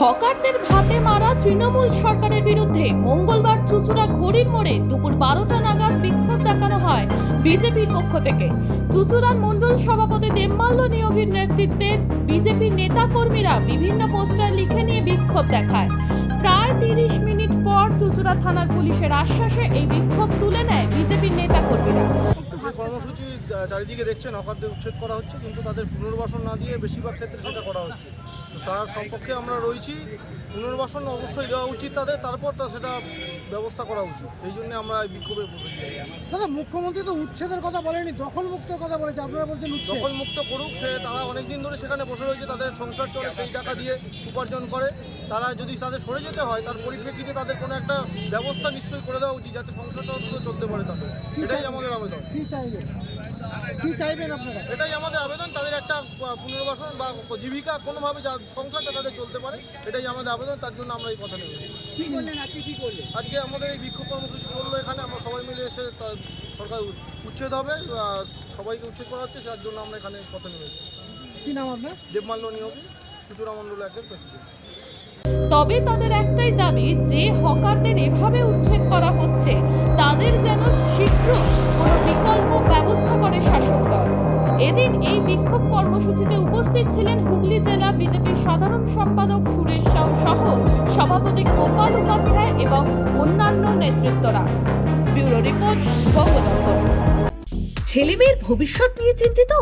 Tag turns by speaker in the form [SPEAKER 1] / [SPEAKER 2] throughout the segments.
[SPEAKER 1] হকারদের ভাতে মারা তৃণমূল সরকারের বিরুদ্ধে মঙ্গলবার চুচুড়া ঘড়ির মোড়ে দুপুর বারোটা নাগাদ বিক্ষোভ দেখানো হয় বিজেপির পক্ষ থেকে। চুচুড়ার মণ্ডল সভাপতি দেবমাল্য নিয়োগীর নেতৃত্বে বিজেপির নেতাকর্মীরা বিভিন্ন পোস্টার লিখে নিয়ে বিক্ষোভ দেখায়। প্রায় তিরিশ মিনিট পর চুচুড়া থানার পুলিশের আশ্বাসে এই বিক্ষোভ তুলে নেয় বিজেপির নেতাকর্মীরা।
[SPEAKER 2] কর্মসূচি চারিদিকে দেখছেন অকারদের উচ্ছেদ করা হচ্ছে, কিন্তু তাদের পুনর্বাসন না দিয়ে বেশিরভাগ ক্ষেত্রে সেটা করা হচ্ছে। তার সম্পর্কে আমরা রয়েছি। পুনর্বাসন অবশ্যই দেওয়া উচিত তাদের তারপর তা সেটা ব্যবস্থা করা উচিত। সেই জন্য আমরা এই বিক্ষোভে বসেছি
[SPEAKER 3] দাদা মুখ্যমন্ত্রী তো উচ্ছেদের কথা বলেনি দখল মুক্তের কথা বলেছে আপনারা বলছেন
[SPEAKER 2] দখল মুক্ত করুক সে তারা অনেকদিন ধরে সেখানে বসে রয়েছে তাদের সংসার চলে সেই টাকা দিয়ে উপার্জন করে। তারা যদি তাদের সরে যেতে হয় তার পরিপ্রেক্ষিতে তাদের কোনো একটা ব্যবস্থা নিশ্চয়ই করে দেওয়া উচিত যাতে সংসারটা চলতে পারে তাদের। এটাই আমাদের আবেদন।
[SPEAKER 3] কি চাইবেন কি চাইবেন আপনারা?
[SPEAKER 2] এটাই আমাদের আবেদন তাদের একটা পুনর্বাসন বা জীবিকা কোনোভাবে যার সংসারটা তাদের চলতে পারে এটাই আমাদের আবেদন তার জন্য আমরা এই কথা নেব।
[SPEAKER 3] কি করলেন আজকে কি করলেন?
[SPEAKER 2] আজকে আমাদের এই বিক্ষোভ কর্মসূচি চলল এখানে আমরা সবাই মিলে এসে সরকার উচ্ছেদ হবে সবাইকে উচ্ছেদ করা হচ্ছে যার জন্য আমরা এখানে কথা নেমেছি।
[SPEAKER 3] কি নাম আপনার?
[SPEAKER 2] দেবমাল্য নিয়োগী চুচুরা মণ্ডল একের প্রেসিডেন্ট।
[SPEAKER 1] তবে তাদের একটাই দাবি যে হকারদের এভাবে উচ্ছেদ করা হচ্ছে তাদের যেন শীঘ্র কোনো ব্যবস্থা করে শাসক দল। এদিন এই বিক্ষোভ কর্মসূচিতে উপস্থিত ছিলেন হুগলি জেলা বিজেপির সাধারণ সম্পাদক সুরেশ সাউ সহ সভাপতি গোপাল উপাধ্যায় এবং অন্যান্য নেতৃত্বরা। ব্যুরো রিপোর্ট বঙ্গদর্পণ
[SPEAKER 4] ছেলেমেয়ের ভবিষ্যৎ নিয়ে চিন্তিত?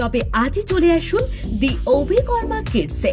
[SPEAKER 4] তবে আজই চলে আসুন দি অভিকর্মা কিডসে।